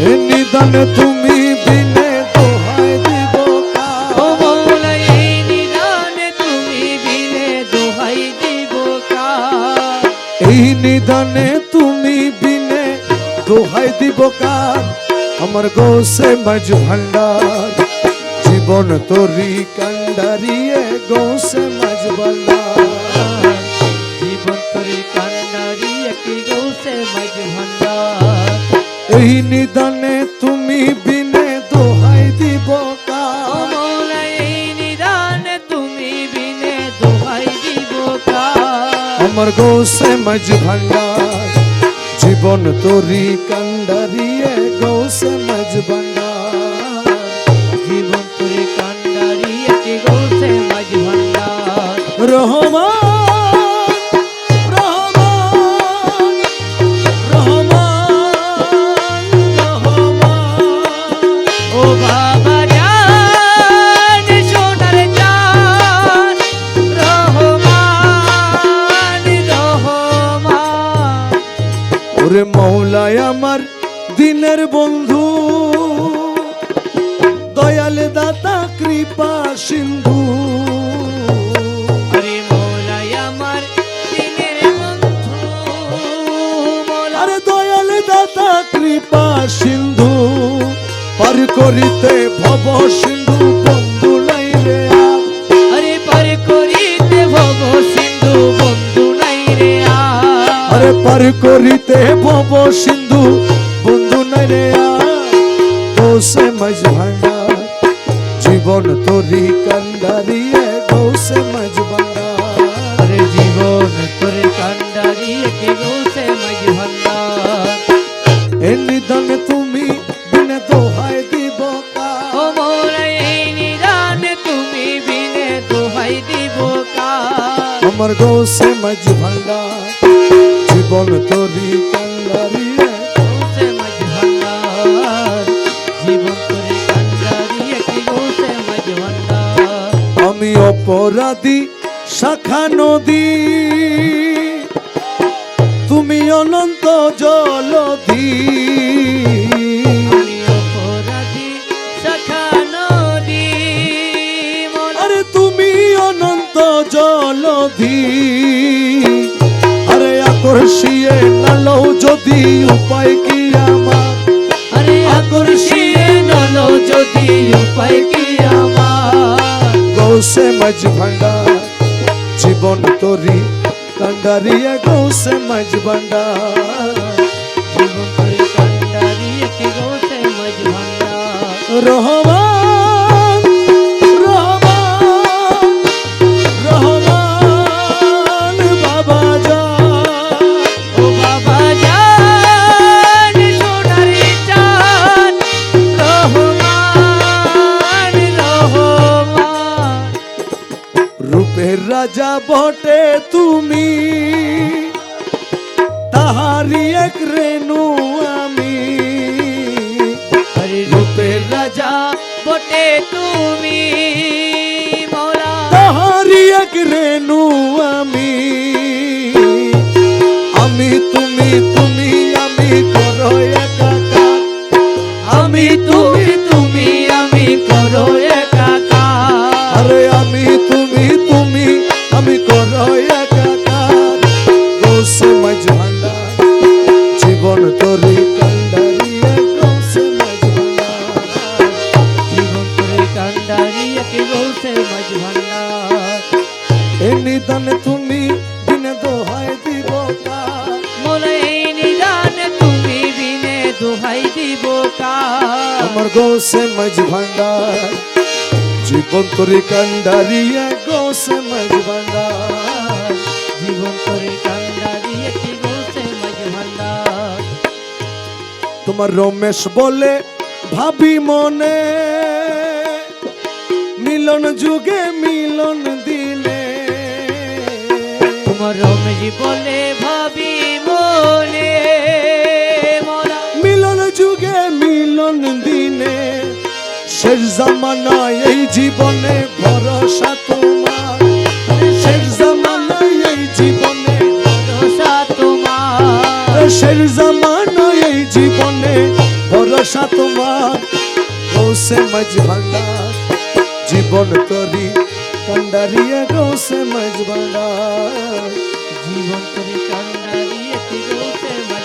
নিদানে তুমি বিনে দোহাই দিব ও মৌলা এই নিদানে তুমি বিনে দোহাই দিব এই নিদানে তুমি বিনে দোহাই দিব কার? আমার গোসে মাঝ ভান্ডার জীবন তোরি কান্ডারিয়ে গোসে মাঝ ভান্ডার জীবন তরি কান্ডারি একটি গৌসে মাঝ ভান্ডার এই নিদানে তুমি বিনে দোহাই দিব আমার গোসে মাঝ ভান্ডার জীবন তোরি কান্ডারিয়ে গোসে মাঝ ভান্ডার দিনের বন্ধু দয়াল দাতা কৃপা সিন্ধু আরে দয়াল দাতা কৃপা সিন্ধু পার করিতে ভব সিন্ধু বন্ধু নাই রে। আরে পার করিতে ভব সিন্ধু বন্ধু নাই রে আরে পার করিতে ভব সিন্ধু বন্ধু নাই রে গোসে মাঝ ভান্ডার জীবন তোরি কান্ডারিয়ে গোসে মাঝ ভান্ডার আরে জীবন তোরে কান্ডারি কে গৌসে মাঝ ভান্ডার এ নিদানে তুমি বিনে দোহাই দিব কার। ও মৌলাই এই নিদানে তুমি বিনে দোহাই দিব কার আমার গোসে মাঝ ভান্ডার জীবন তোরি কান্ডারিয়ে অপরাধী শাখা নদী। তুমি অনন্ত জলধি। আরে তুমি অনন্ত জলধি। আরে আকর্ষিয়ে নালো যদি উপায় কি আমার? আরে আকর্ষিয়ে নলো যদি উপায় কি মাঝ ভান্ডার জীবন তোরি কান্ডারিয়া গৌসে মাঝ ভান্ডার জীবন করে কান্ডারি কি গৌসে মাঝ ভান্ডার রহমান রাজা বটে তুমি। তাহারি এক রেণু আমি। হরে রূপের রাজা বটে তুমি তাহারি এক রেণু আমি। আমি তুমি তুমি আমি করো একাকার। আমি তুমি ভান্ডার জীবন তোরি কান্ডারিয়ে মাঝ ভান্ডার জীবন করে কান্ডারি একে গৌসে মাঝ ভান্ডার এ নিদানে তুমি দিনে দোহাই দিব কার মোলা এই নিদানে তুমি বিনে দোহাই দিব কার আমার গোসে মাঝ ভান্ডার জীবন তোরি কান্ডারিয়ে গোসে তোমার রমেশ বলে ভাবি মনে মিলন যুগে মিলন দিনে। তোমার রমেজি বলে ভাবি মনে মোলা মিলন যুগে মিলন দিনে শেষ জামানায় এই জীবনে ভরসা তোমার। শেষ জামানায় এই জীবনে ভরসা তোমার। শেষ ভালোবাসা তোমার গৌসে মাঝ ভান্ডার জীবন তরি কান্ডারিয়া গৌসে মাঝ ভান্ডার জীবন তরি কান্ডারিয়া গৌসে